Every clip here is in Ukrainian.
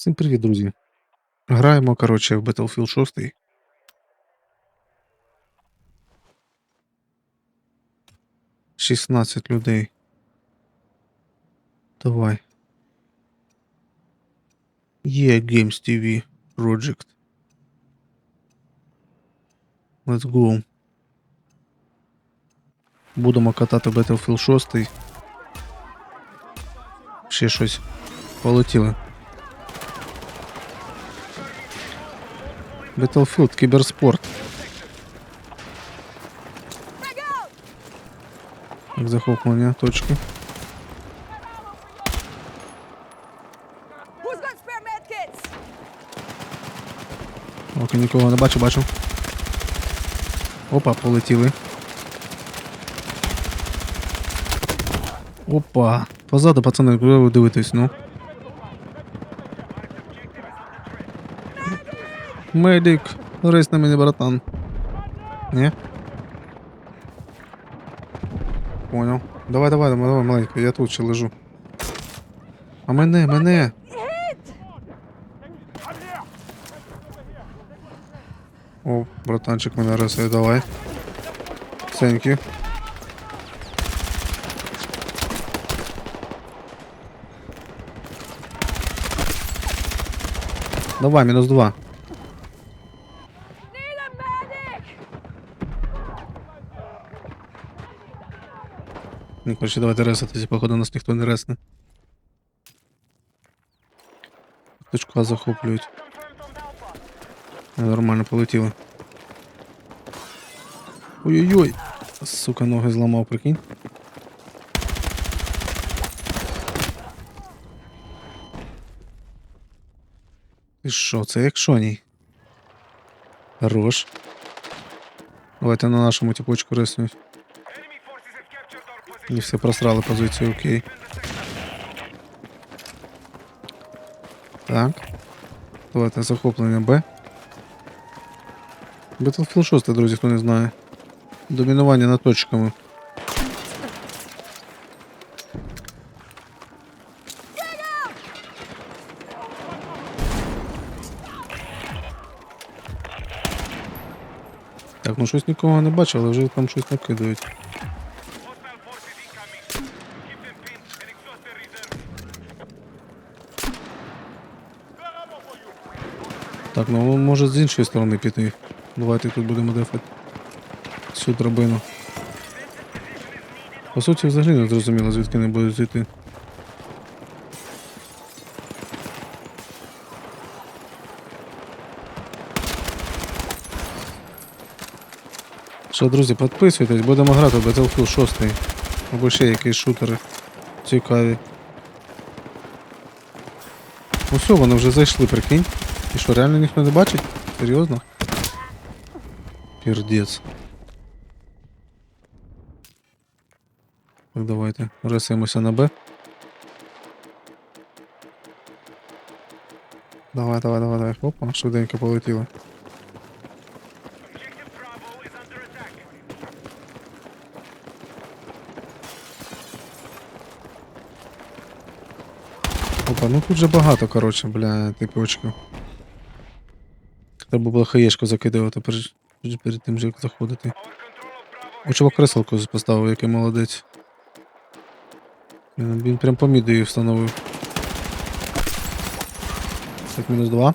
Всім привіт, друзі. Граємо, коротше, в Battlefield 6. Шістнадцять людей. Давай. Є Games TV Project. Let's go. Будемо катати Battlefield 6. Ще щось. Полетіли. Battlefield, кіберспорт. Так, захоплення точки. Who's got spare medkits? Оки нікого не бачу, бачу. Опа, полетіли. Опа. Позаду, пацани, куди ви дивитесь, ну? Медик, рейс на мене, братан. Ні? Понял. Давай, давай, давай, давай, маленький, я тут ще лежу. А мене, мене. О, братанчик мене рисує, давай. You. Давай, мінус два. Ну, короче, давайте ресатися, походу нас ніхто не ресне. Точку А захоплюють. Нормально полетіли. Ой-ой-ой! Сука, ноги зламав, прикинь. Ти що, це як шоній? Хорош. Давайте на нашому тіпочку реснуть. Не все просрали позицію, окей. Так. Давайте захоплення Б. Battlefield 6, друзі, хто не знає. Домінування над точками. Так, ну щось нікого не бачу, але вже там щось накидають. Так, ну може з іншої сторони піти. Давайте тут будемо дефати. Цю драбину. По суті, взагалі не зрозуміло, звідки не будуть зайти. Що, друзі, підписуйтесь, будемо грати в Battlefield 6. Або ще якісь шутери цікаві. Ну вони вже зайшли, прикинь. І що, реально ніхто не бачить? Серйозно? Пердець. Так, давайте. Рисаємося на Б. Давай, давай, давай, давай. Опа, швиденько полетіло. Опа, ну тут же багато, коротше, бля, типочків. Треба було хаєшку закидувати перед, перед тим, як заходити. О, чувак креселку поставив, який молодець. Він, прям по міду її встановив. Так, мінус два.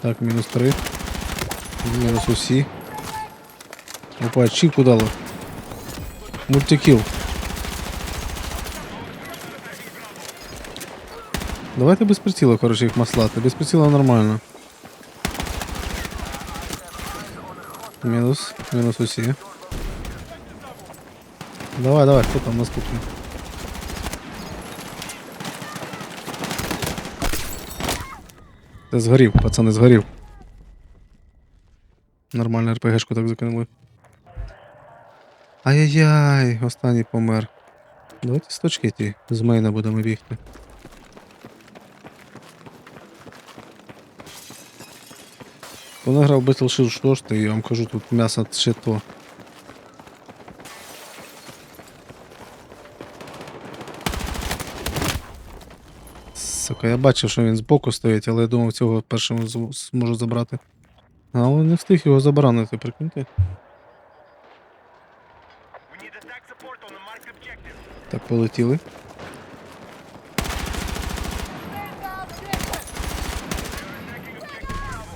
Так, мінус три. Мінус усі. Опа, чіку дало. Мультикіл. Давайте без приціла, коротше, їх маслати. Без приціла нормально. Мінус. Мінус усі. Давай, давай, хто там наступний? Та згорів, пацани, згорів. Нормально РПГшку так закинули. Ай-яй-яй, останній помер. Давайте з точки ті, з мейна будемо бігти. Вона грав Battle Shield Short, і я вам кажу, тут м'ясо ще то. Сука, я бачив, що він збоку стоїть, але я думав, цього першим зможу забрати. Але не встиг його забаранити, прикиньте. Так, полетіли.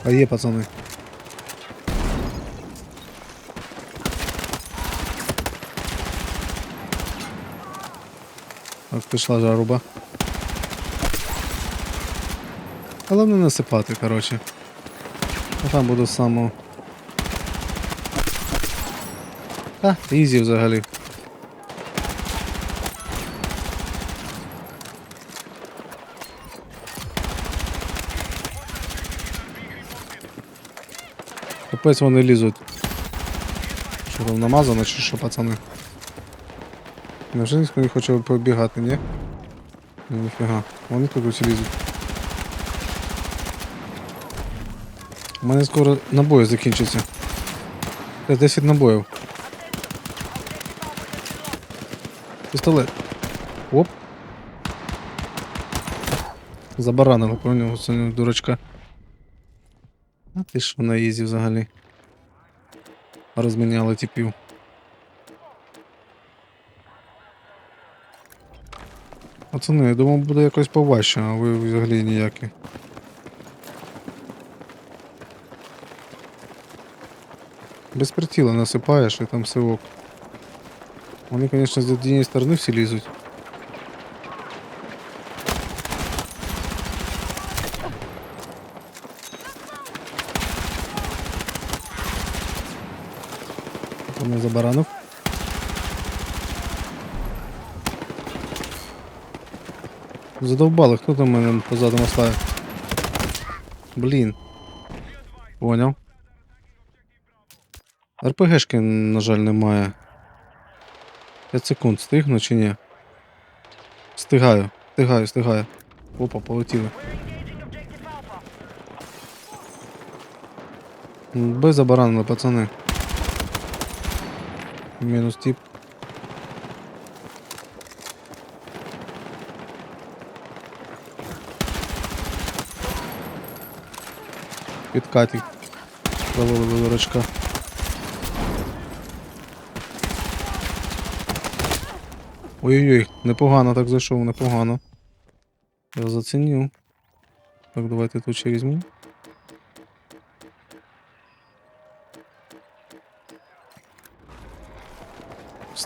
А є, пацани. Так, пішла жаруба. Головне насипати, коротше. А там буду самого. Та, ізі взагалі. Капець вони лізуть. Що там намазано чи що, пацани? Невже ніхто не хоче побігати, ні? Ні, ніфіга. Вони тут усі лізуть. У мене скоро набої закінчаться. Це 10 набоїв. Пістолет. Оп. Забаранило, поняв, це не дурачка. А ти що на ізі взагалі? Розміняли типів. Пацани, я думав буде якось поважче, а ви взагалі ніякі. Без притіла насипаєш і там все ок. Вони, звісно, з однієї сторони всі лізуть. Забаранив. Задовбали, хто там мене позаду моста? Блін. Поняв. РПГшки, на жаль, немає. 5 секунд встигну чи ні? Встигаю, встигаю, встигаю. Опа, полетіли. Без забаранили, пацани. Мінус тип. Підкатик. Завалили дурачка. Ой-ой-ой, непогано так зайшов, непогано. Я зацінив. Так, давайте тут ще візьму.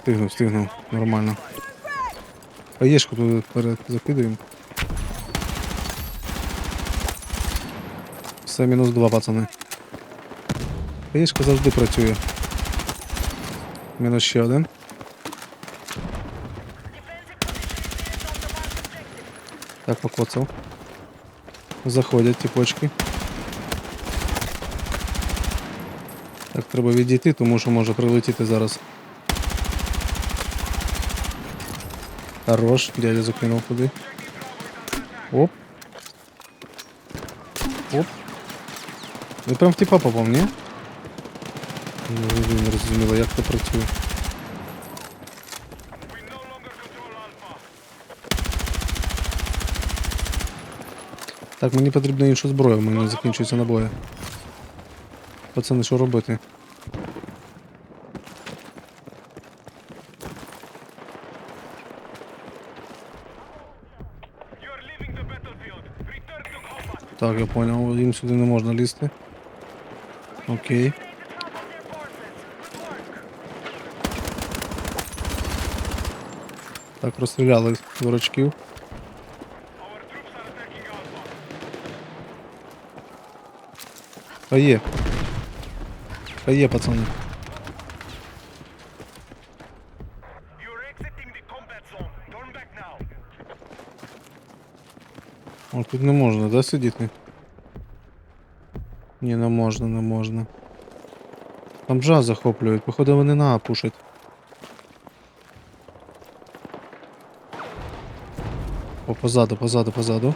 Встигну, встигну, нормально. Хаєшку туди перед закидаємо. Все, мінус два, пацани. Хаєшка завжди працює. Мінус ще один. Так, покоцав. Заходять тіпочки. Так, треба відійти, тому що може прилетіти зараз. Хорош, дядя закинув туди. Оп. Оп. Ви прям в типа попав, ні? Не, не розуміло, як це Alpha. Так, мені потрібно іншу зброю, в мене закінчуються набої. Пацани, що робити? Так, я понял, їм сюди не можна лізти. Окей. Так, розстріляли дурачків. Our troops are attacking Alpha. А є. А є, пацани. О, тут не можна, да, сидіти? Ні, не можна, не можна. Там жа захоплюють, походу вони на А пушать. О, позаду, позаду, позаду.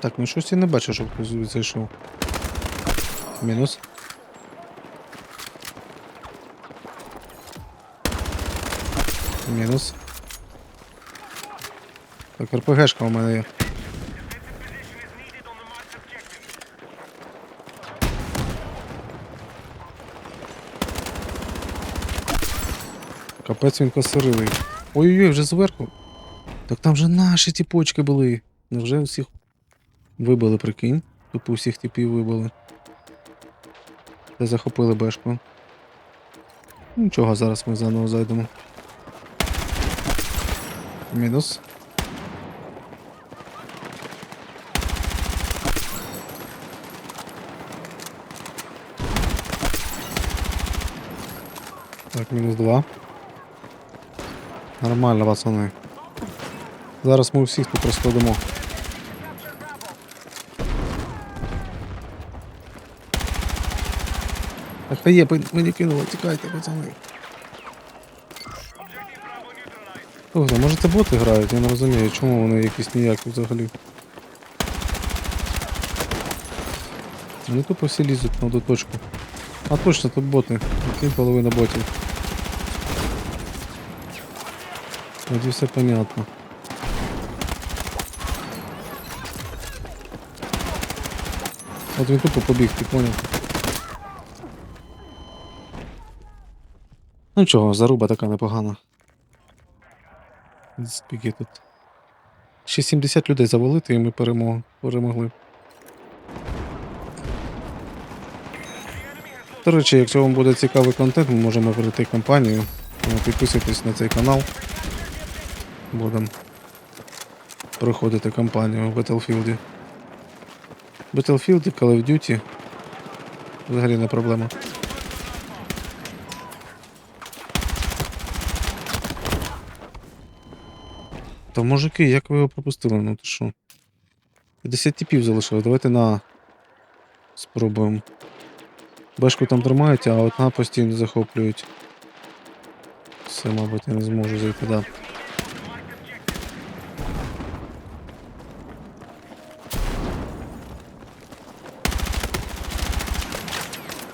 Так, ну щось я не бачу, щоб хтось звідси. Мінус. Мінус. Так, РПГшка у мене є. Капець він косорилий. Ой-ой-ой, вже зверху. Так там же наші тіпочки були. Невже всіх вибили, прикинь? Тупо всіх типів вибили. Та захопили бешку. Нічого, зараз ми заново зайдемо. Мінус. Так, мінус два. Нормально, пацани. Зараз ми всіх тут розкладемо. Так, та є, мені кинуло, тікайте, пацани. Слухайте, може це боти грають? Я не розумію, чому вони якісь ніякі взагалі. Вони тупо всі лізуть на одну точку. А точно, тут боти. Тут половина ботів. Тоді все понятно. От він тупо побіг, ти поняв. Ну чого, заруба така непогана. Скільки тут? Ще 70 людей завалити і ми перемог... перемогли. До речі, якщо вам буде цікавий контент, ми можемо перейти компанію. Підписуйтесь на цей канал. Будемо проходити кампанію в Battlefield. Battlefield, Call of Duty. Взагалі не проблема. Мужики, як ви його пропустили? Ну ти що? 50 типів залишили, давайте на. Спробуємо. Бешку там тримають, а от на постійно захоплюють. Все, мабуть, я не зможу зайти, да.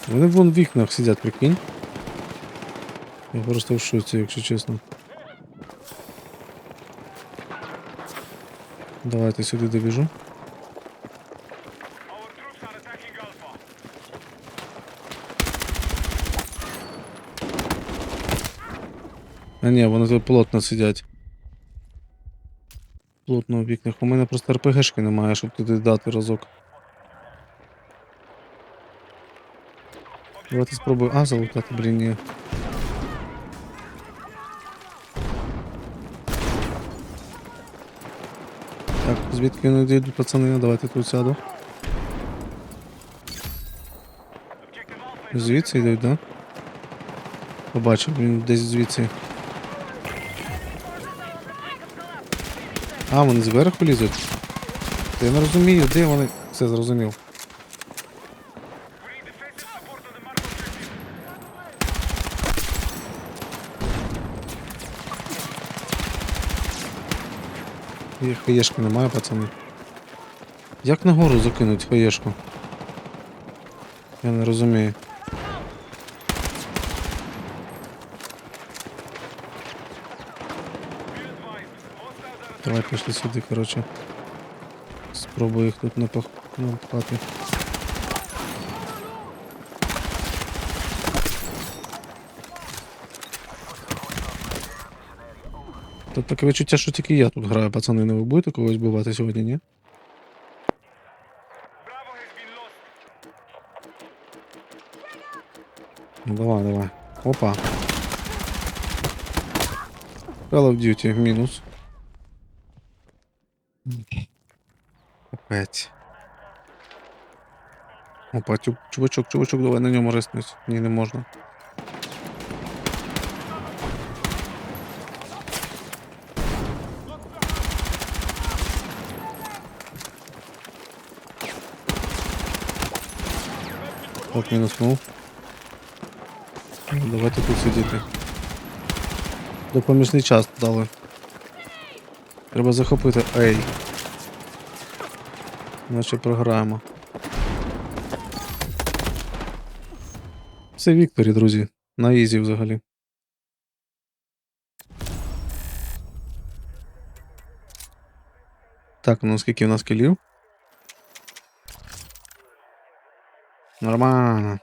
Вони вон в вікнах сидять, прикинь. Я просто в шоці, якщо чесно. Давайте сюди добіжу. А ні, вони тут плотно сидять. Плотно в вікнах. У мене просто РПГшки немає, щоб туди дати разок. Давайте спробую. А, залутати, блін, ні. Так, звідки вони йдуть, пацани? Давайте тут сяду. Звідси йдуть, да? Побачив, він десь звідси. А, вони зверху лізуть. Я не розумію, де вони. Все зрозумів. Є хаєшки немає, пацани. Як нагору закинуть хаєшку? Я не розумію. Давай пішли сюди, коротше. Спробую їх тут напах... Тут таке відчуття, що тільки я тут граю, пацани, не ви будете когось бивати сьогодні, ні? Ну давай, давай. Опа. Call of Duty, мінус. Опять. Опа, чу- чувачок, чувачок, давай на ньому реснусь. Ні, не можна. Ок, мінуснув. Ну, давайте тут сидіти. Допоміжний час дали. Треба захопити. Ей. Наче програємо. Це Вікторі, друзі. На Ізі взагалі. Так, ну скільки в нас кілів? Нормально.